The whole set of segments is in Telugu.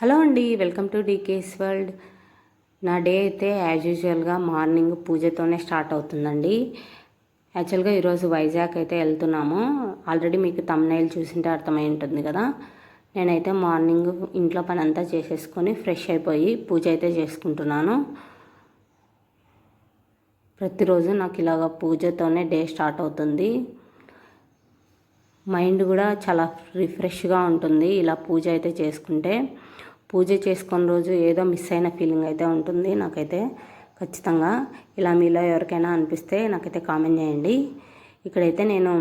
హలో అండి వెల్కమ్ టు డీకేస్ వరల్డ్. నా డే అయితే యాజ్ యూజువల్గా మార్నింగ్ పూజతోనే స్టార్ట్ అవుతుందండి. యాక్చువల్గా ఈరోజు వైజాగ్ అయితే వెళ్తున్నాము. ఆల్రెడీ మీకు తమ్నైల్ చూసింటే అర్థమై ఉంటుంది కదా. నేనైతే మార్నింగ్ ఇంట్లో పని అంతా చేసేసుకొని ఫ్రెష్ అయిపోయి పూజ అయితే చేసుకుంటున్నాను. ప్రతిరోజు నాకు ఇలాగ పూజతోనే డే స్టార్ట్ అవుతుంది. మైండ్ కూడా చాలా రిఫ్రెష్గా ఉంటుంది ఇలా పూజ అయితే చేసుకుంటే. పూజ చేసుకున్న రోజు ఏదో మిస్ అయిన ఫీలింగ్ అయితే ఉంటుంది. నాకైతే ఖచ్చితంగా ఇలా మీలో ఎవరికైనా అనిపిస్తే నాకైతే కామెంట్ చేయండి. ఇక్కడైతే నేను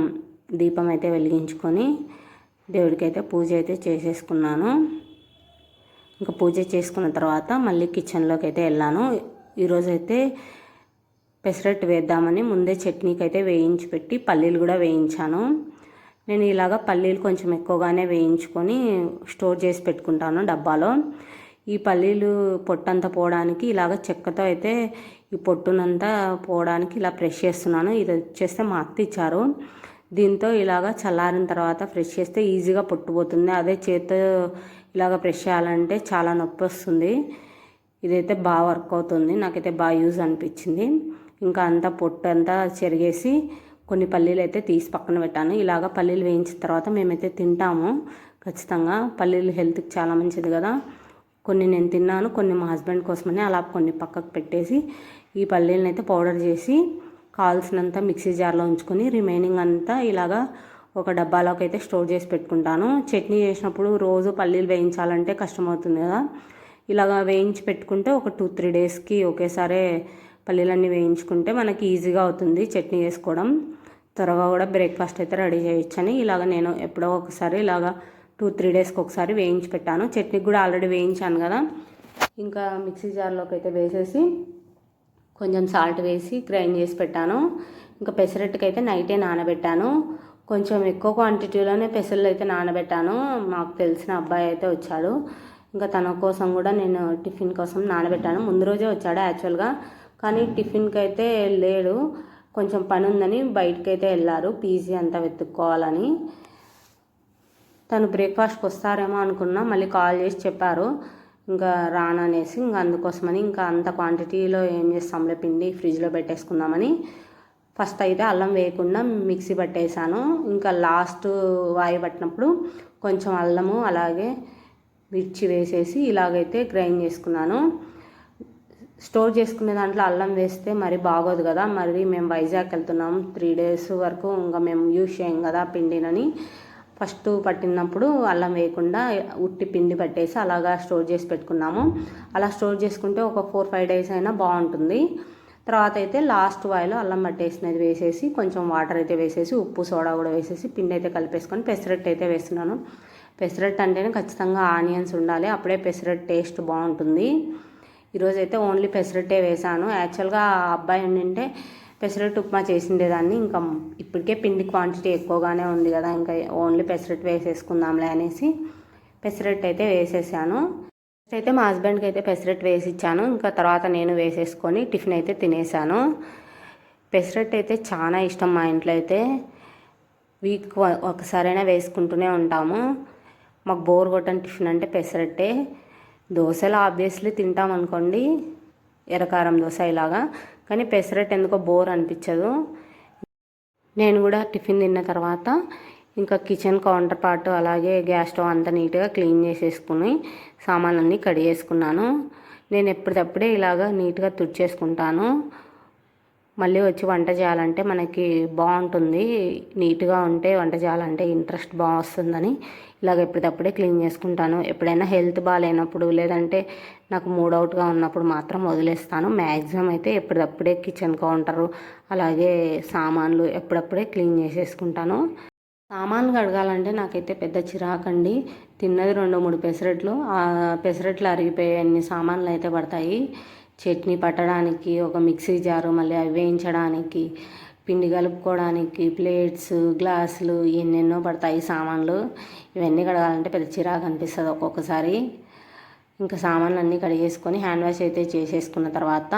దీపం అయితే వెలిగించుకొని దేవుడికైతే పూజ అయితే చేసేసుకున్నాను. ఇంకా పూజ చేసుకున్న తర్వాత మళ్ళీ కిచెన్లోకి అయితే వెళ్ళాను. ఈరోజైతే పెసరట్టు వేద్దామని ముందే చట్నీకి అయితే వేయించి పెట్టి పల్లీలు కూడా వేయించాను. నేను ఇలాగ పల్లీలు కొంచెం ఎక్కువగానే వేయించుకొని స్టోర్ చేసి పెట్టుకుంటాను డబ్బాలో. ఈ పల్లీలు పొట్టంతా పోవడానికి ఇలాగ చెక్కతో అయితే ఈ పొట్టునంతా పోవడానికి ఇలా ప్రెష్ చేస్తున్నాను. ఇది వచ్చేస్తే మా అత్త ఇచ్చారు. దీంతో ఇలాగ చల్లారిన తర్వాత ఫ్రెష్ చేస్తే ఈజీగా పొట్టుపోతుంది అదే చేతితో ఇలాగ ఫ్రెష్ చేయాలంటే చాలా నొప్పి వస్తుంది. ఇదైతే బాగా వర్క్ అవుతుంది. నాకైతే బాగా యూజ్ అనిపించింది. ఇంకా అంతా పొట్టు అంతా చెరిగేసి కొన్ని పల్లీలు అయితే తీసి పక్కన పెట్టాను. ఇలాగ పల్లీలు వేయించిన తర్వాత మేమైతే తింటాము. ఖచ్చితంగా పల్లీలు హెల్త్కి చాలా మంచిది కదా. కొన్ని నేను తిన్నాను కొన్ని మా హస్బెండ్ కోసమని అలా కొన్ని పక్కకు పెట్టేసి ఈ పల్లీలను అయితే పౌడర్ చేసి కావాల్సినంత మిక్సీ జార్లో ఉంచుకొని రిమైనింగ్ అంతా ఇలాగా ఒక డబ్బాలోకి అయితే స్టోర్ చేసి పెట్టుకుంటాను. చట్నీ చేసినప్పుడు రోజు పల్లీలు వేయించాలంటే కష్టమవుతుంది కదా. ఇలాగా వేయించి పెట్టుకుంటే ఒక టూ త్రీ డేస్కి ఒకేసారి పల్లీలన్నీ వేయించుకుంటే మనకి ఈజీగా అవుతుంది చట్నీ చేసుకోవడం. త్వరగా కూడా బ్రేక్ఫాస్ట్ అయితే రెడీ చేయొచ్చని ఇలాగ నేను ఎప్పుడో ఒకసారి ఇలాగ టూ త్రీ డేస్కి ఒకసారి వేయించి పెట్టాను. చట్నీ కూడా ఆల్రెడీ వేయించాను కదా. ఇంకా మిక్సీ జార్లోకి అయితే వేసేసి కొంచెం సాల్ట్ వేసి గ్రైండ్ చేసి పెట్టాను. ఇంకా పెసరట్టుకి అయితే నైటే నానబెట్టాను. కొంచెం ఎక్కువ క్వాంటిటీలోనే పెసర్లు అయితే నానబెట్టాను. మాకు తెలిసిన అబ్బాయి అయితే వచ్చాడు. ఇంకా తన కోసం కూడా నేను టిఫిన్ కోసం నానబెట్టాను. ముందు రోజే వచ్చాడు యాక్చువల్గా. కానీ టిఫిన్కి అయితే లేడు. కొంచెం పని ఉందని బయటకు అయితే వెళ్ళారు. పీజీ అంతా వెతుక్కోవాలని. తను బ్రేక్ఫాస్ట్కి వస్తారేమో అనుకున్నా మళ్ళీ కాల్ చేసి చెప్పారు. ఇంకా రాననేసి ఇంకా అందుకోసమని ఇంకా అంత క్వాంటిటీలో ఏం చేస్తాంలే పిండి ఫ్రిడ్జ్లో పెట్టేసుకుందామని. ఫస్ట్ అయితే అల్లం వేయకుండా మిక్సీ పట్టేశాను ఇంకా లాస్ట్ వాయి పట్టినప్పుడు కొంచెం అల్లము అలాగే మిర్చి వేసేసి ఇలాగైతే గ్రైండ్ చేసుకున్నాను. స్టోర్ చేసుకునే దాంట్లో అల్లం వేస్తే మరి బాగోదు కదా. మరి మేము వైజాగ్ వెళ్తున్నాం త్రీ డేస్ వరకు ఇంకా మేము యూజ్ చేయం కదా పిండినని. ఫస్ట్ పట్టినప్పుడు అల్లం వేయకుండా ఉట్టి పిండి పట్టేసి అలాగా స్టోర్ చేసి పెట్టుకున్నాము. అలా స్టోర్ చేసుకుంటే ఒక ఫోర్ ఫైవ్ డేస్ అయినా బాగుంటుంది. తర్వాత అయితే లాస్ట్ వాయిలో అల్లం పట్టేసినది వేసేసి కొంచెం వాటర్ అయితే వేసేసి ఉప్పు సోడా కూడా వేసేసి పిండి అయితే కలిపేసుకొని పెసరట్టు అయితే వేస్తున్నాను. పెసరట్టు అంటేనే ఖచ్చితంగా ఆనియన్స్ ఉండాలి. అప్పుడే పెసరట్టు టేస్ట్ బాగుంటుంది. ఈరోజైతే ఓన్లీ పెసరట్టే వేసాను. యాక్చువల్గా ఆ అబ్బాయి ఉండింటే పెసరట్టు ఉప్మా చేసిండేదాన్ని. ఇంకా ఇప్పటికే పిండి క్వాంటిటీ ఎక్కువగానే ఉంది కదా ఇంకా ఓన్లీ పెసరట్టు వేసేసుకుందాంలే అనేసి పెసరట్టు అయితే వేసేసాను. అయితే మా హస్బెండ్కి అయితే పెసరట్టు వేసి ఇచ్చాను ఇంకా తర్వాత నేను వేసేసుకొని టిఫిన్ అయితే తినేసాను. పెసరట్టు అయితే చాలా ఇష్టం మా ఇంట్లో అయితే. వీక్ ఒకసారైనా వేసుకుంటూనే ఉంటాము. మాకు బోర్ కొట్టని టిఫిన్ అంటే పెసరట్టే. దోశలు ఆబ్వియస్లీ తింటాం అనుకోండి ఎర్రకారం దోశ ఇలాగా. కానీ పెసరట్టు ఎందుకో బోర్ అనిపించదు. నేను కూడా టిఫిన్ తిన్న తర్వాత ఇంకా కిచెన్ కౌంటర్ పార్ట్ అలాగే గ్యాస్ స్టవ్ అంతా నీట్గా క్లీన్ చేసేసుకుని సామాన్లన్నీ కడిగేసుకున్నాను. నేను ఎప్పటికప్పుడే ఇలాగా నీట్గా తుడిచేసుకుంటాను. మళ్ళీ వచ్చి వంట చేయాలంటే మనకి బాగుంటుంది. నీట్గా ఉంటే వంట చేయాలంటే ఇంట్రెస్ట్ బాగా వస్తుందని ఇలాగ ఎప్పటికప్పుడే క్లీన్ చేసుకుంటాను. ఎప్పుడైనా హెల్త్ బాగాలేనప్పుడు లేదంటే నాకు మూడ్ అవుట్గా ఉన్నప్పుడు మాత్రం వదిలేస్తాను. మ్యాక్సిమం అయితే ఎప్పటికప్పుడే కిచెన్ కౌంటరు అలాగే సామాన్లు ఎప్పుడప్పుడే క్లీన్ చేసేసుకుంటాను. సామాన్లు కడగాలంటే నాకైతే పెద్ద చిరాకండి. తిన్నది రెండు మూడు పెసరట్లు ఆ పెసరట్లు అరిగిపోయే అన్ని సామాన్లు అయితే పడతాయి. చట్నీ పట్టడానికి ఒక మిక్సీ జారు మళ్ళీ అవి వేయించడానికి పిండి కలుపుకోవడానికి ప్లేట్స్ గ్లాసులు ఎన్నెన్నో పడతాయి సామాన్లు. ఇవన్నీ కడగాలంటే పెద్ద చిరాకు అనిపిస్తుంది ఒక్కొక్కసారి. ఇంకా సామాన్లు అన్నీ కడిగేసుకొని హ్యాండ్ వాష్ అయితే చేసేసుకున్న తర్వాత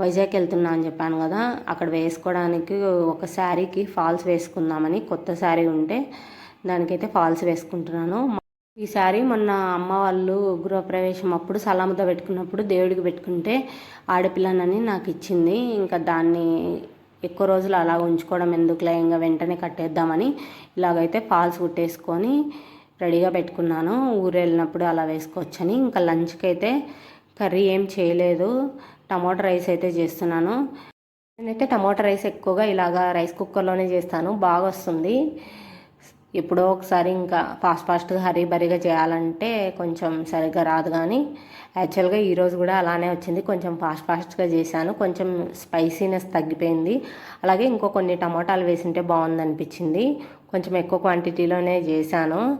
వైజాగ్ వెళ్తున్నా అని చెప్పాను కదా అక్కడ వేసుకోవడానికి ఒక శారీకి ఫాల్స్ వేసుకుందామని కొత్త శారీ ఉంటే దానికైతే ఫాల్స్ వేసుకుంటున్నాను. ఈసారి మొన్న అమ్మ వాళ్ళు గృహప్రవేశం అప్పుడు సలాముతో పెట్టుకున్నప్పుడు దేవుడికి పెట్టుకుంటే ఆడపిల్లనని నాకు ఇచ్చింది. ఇంకా దాన్ని ఎక్కువ రోజులు అలా ఉంచుకోవడం ఎందుకులే ఇంకా వెంటనే కట్టేద్దామని ఇలాగైతే ఫాల్స్ కుట్టేసుకొని రెడీగా పెట్టుకున్నాను. ఊరు వెళ్ళినప్పుడు అలా వేసుకోవచ్చని. ఇంకా లంచ్కి అయితే కర్రీ ఏం చేయలేదు. టమాటో రైస్ అయితే చేస్తున్నాను. నేనైతే టమాటో రైస్ ఎక్కువగా ఇలాగా రైస్ కుక్కర్లోనే చేస్తాను. బాగా వస్తుంది ఎప్పుడో ఒకసారి ఇంకా ఫాస్ట్ ఫాస్ట్గా హరీ బరీగా చేయాలంటే కొంచెం సరిగ్గా రాదు కానీ యాక్చువల్గా ఈరోజు కూడా అలానే వచ్చింది. కొంచెం ఫాస్ట్ ఫాస్ట్గా చేశాను. కొంచెం స్పైసీనెస్ తగ్గిపోయింది. అలాగే ఇంకో కొన్ని టమాటాలు వేసింటే బాగుంది అనిపించింది కొంచెం ఎక్కువ క్వాంటిటీలోనే చేశాను.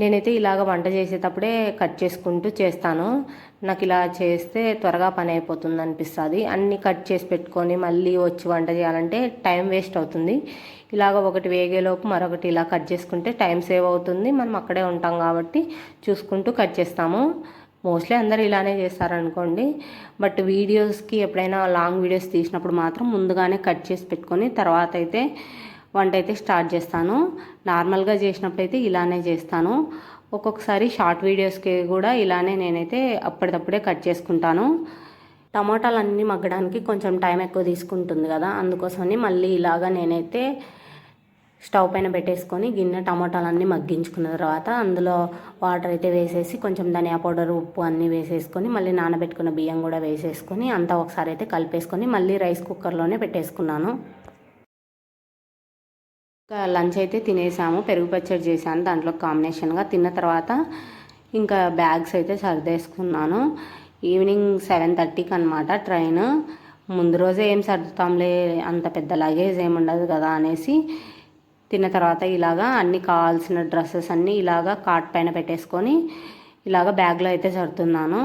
నేనైతే ఇలాగ వంట చేసేటప్పుడే కట్ చేసుకుంటూ చేస్తాను. నాకు ఇలా చేస్తే త్వరగా పని అయిపోతుంది అనిపిస్తుంది. అన్నీ కట్ చేసి పెట్టుకొని మళ్ళీ వచ్చి వంట చేయాలంటే టైం వేస్ట్ అవుతుంది. ఇలాగ ఒకటి వేగేలోపు మరొకటి ఇలా కట్ చేసుకుంటే టైం సేవ్ అవుతుంది. మనం అక్కడే ఉంటాం కాబట్టి చూసుకుంటూ కట్ చేస్తాము. మోస్ట్లీ అందరు ఇలానే చేస్తారనుకోండి. బట్ వీడియోస్కి ఎప్పుడైనా లాంగ్ వీడియోస్ తీసినప్పుడు మాత్రం ముందుగానే కట్ చేసి పెట్టుకొని తర్వాత అయితే వంట అయితే స్టార్ట్ చేస్తాను. నార్మల్గా చేసినప్పుడైతే ఇలానే చేస్తాను. ఒక్కొక్కసారి షార్ట్ వీడియోస్కి కూడా ఇలానే నేనైతే అప్పటికప్పుడే కట్ చేసుకుంటాను. టమాటాలు అన్నీ మగ్గడానికి కొంచెం టైం ఎక్కువ తీసుకుంటుంది కదా అందుకోసమని మళ్ళీ ఇలాగా నేనైతే స్టవ్ పైన పెట్టేసుకొని గిన్నె టమాటాలన్నీ మగ్గించుకున్న తర్వాత అందులో వాటర్ అయితే వేసేసి కొంచెం ధనియా పౌడర్ ఉప్పు అన్నీ వేసేసుకొని మళ్ళీ నానబెట్టుకున్న బియ్యం కూడా వేసేసుకొని అంతా ఒకసారి అయితే కలిపేసుకొని మళ్ళీ రైస్ కుక్కర్లోనే పెట్టేసుకున్నాను. లంచ్ అయితే తినేసాము పెరుగు పచ్చడి చేశాను దాంట్లో కాంబినేషన్గా తిన్న తర్వాత ఇంకా బ్యాగ్స్ అయితే సర్దేసుకున్నాను. ఈవినింగ్ సెవెన్ థర్టీకి అనమాట ట్రైన్. ముందు రోజే ఏం సర్దుతాంలే అంత పెద్ద లగేజ్ ఏముండదు కదా అనేసి తిన్న తర్వాత ఇలాగా అన్ని కావాల్సిన డ్రెస్సెస్ అన్నీ ఇలాగా కార్ట్ పైన పెట్టేసుకొని ఇలాగ బ్యాగ్లో అయితే సర్దుతున్నాను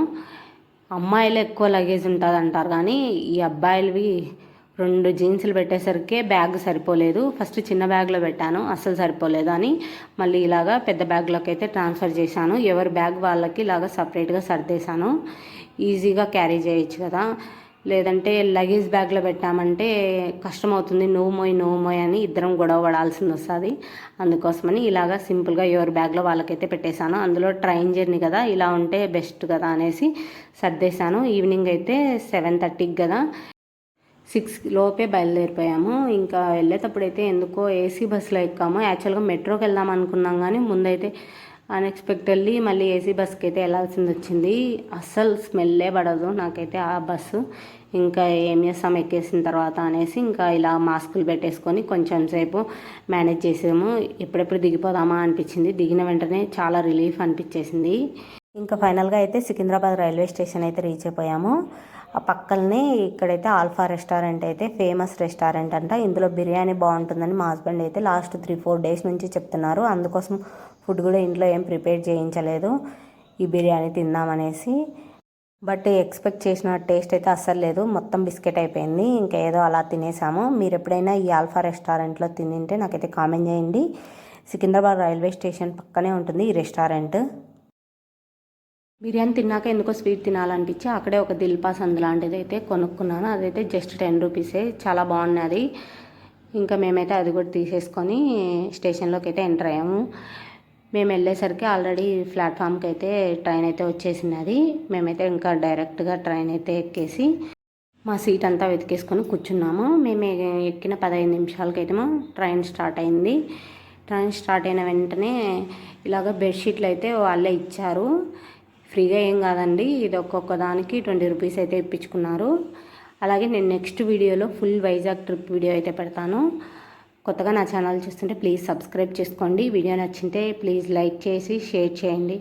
అమ్మాయిలు ఎక్కువ లగేజ్ ఉంటుంది అంటారు కానీ ఈ అబ్బాయిలవి రెండు జీన్సులు పెట్టేసరికి బ్యాగ్ సరిపోలేదు. ఫస్ట్ చిన్న బ్యాగ్లో పెట్టాను అస్సలు సరిపోలేదు అని. మళ్ళీ ఇలాగా పెద్ద బ్యాగ్లోకి అయితే ట్రాన్స్ఫర్ చేశాను. ఎవరి బ్యాగ్ వాళ్ళకి ఇలాగ సపరేట్గా సర్దేశాను. ఈజీగా క్యారీ చేయొచ్చు కదా. లేదంటే లగేజ్ బ్యాగ్లో పెట్టామంటే కష్టమవుతుంది. నువ్వు మోయ్ నువ్వు మోయ్ అని ఇద్దరం గొడవ పడాల్సింది వస్తుంది. అందుకోసమని ఇలాగా సింపుల్గా ఎవరి బ్యాగ్లో వాళ్ళకైతే పెట్టేశాను. అందులో ట్రైన్ జర్నీ కదా ఇలా ఉంటే బెస్ట్ కదా అనేసి సర్దేశాను. ఈవినింగ్ అయితే సెవెన్ థర్టీకి కదా. సిక్స్ లోపే బయలుదేరిపోయాము. ఇంకా వెళ్ళేటప్పుడు అయితే ఎందుకో ఏసీ బస్సులో ఎక్కాము. యాక్చువల్గా మెట్రోకి వెళ్దాం అనుకున్నాం కానీ ముందైతే అన్ఎక్స్పెక్టెడ్లీ మళ్ళీ ఏసీ బస్కి అయితే వెళ్ళాల్సింది వచ్చింది. అస్సలు స్మెల్లే పడదు నాకైతే ఆ బస్సు. ఇంకా ఏం చేస్తాం? ఎక్కేసిన తర్వాత అనేసి ఇంకా ఇలా మాస్కులు పెట్టేసుకొని కొంచెం సేపు మేనేజ్ చేసాము. ఎప్పుడెప్పుడు దిగిపోదామా అనిపించింది. దిగిన వెంటనే చాలా రిలీఫ్ అనిపించేసింది. ఇంకా ఫైనల్గా అయితే సికింద్రాబాద్ రైల్వే స్టేషన్ అయితే రీచ్ అయిపోయాము. ఆ పక్కనే ఇక్కడైతే ఆల్ఫా రెస్టారెంట్ అయితే ఫేమస్ రెస్టారెంట్ అంట. ఇందులో బిర్యానీ బాగుంటుందని మా హస్బెండ్ అయితే లాస్ట్ త్రీ ఫోర్ డేస్ నుంచి చెప్తున్నారు. అందుకోసం ఫుడ్ కూడా ఇంట్లో ఏం ప్రిపేర్ చేయించలేదు. ఈ బిర్యానీ తిందామనేసి. బట్ ఎక్స్పెక్ట్ చేసిన టేస్ట్ అయితే అస్సలు లేదు. మొత్తం బిస్కెట్ అయిపోయింది. ఇంకా ఏదో అలా తినేసాము. మీరు ఎప్పుడైనా ఈ ఆల్ఫా రెస్టారెంట్లో తినింటే నాకైతే కామెంట్ చేయండి. సికింద్రాబాద్ రైల్వే స్టేషన్ పక్కనే ఉంటుంది ఈ రెస్టారెంట్. బిర్యానీ తిన్నాక ఎందుకో స్వీట్ తినాలనిపించి అక్కడే ఒక దిల్ పాస్ లాంటిది అయితే కొనుక్కున్నాను. అదైతే జస్ట్ టెన్ రూపీసే. చాలా బాగున్నది ఇంకా మేమైతే అది కూడా తీసేసుకొని స్టేషన్లోకి అయితే ఎంటర్ అయ్యాము. మేము వెళ్ళేసరికి ఆల్రెడీ ప్లాట్ఫామ్కి అయితే ట్రైన్ అయితే వచ్చేసినది మేమైతే ఇంకా డైరెక్ట్గా ట్రైన్ అయితే ఎక్కేసి మా సీట్ అంతా వెతికేసుకొని కూర్చున్నాము. మేము ఎక్కిన పదహైదు నిమిషాలకైతే ట్రైన్ స్టార్ట్ అయింది. ట్రైన్ స్టార్ట్ అయిన వెంటనే ఇలాగ బెడ్షీట్లు అయితే వాళ్ళే ఇచ్చారు. ఫ్రీగా ఏం కాదండి. ఇది ఒక్కొక్క దానికి ట్వంటీ రూపీస్ అయితే ఇప్పించుకున్నారు. అలాగే నేను నెక్స్ట్ వీడియోలో ఫుల్ వైజాగ్ ట్రిప్ వీడియో అయితే పెడతాను. కొత్తగా నా ఛానల్ చూస్తుంటే ప్లీజ్ సబ్స్క్రైబ్ చేసుకోండి. వీడియో నచ్చింటే ప్లీజ్ లైక్ చేసి షేర్ చేయండి.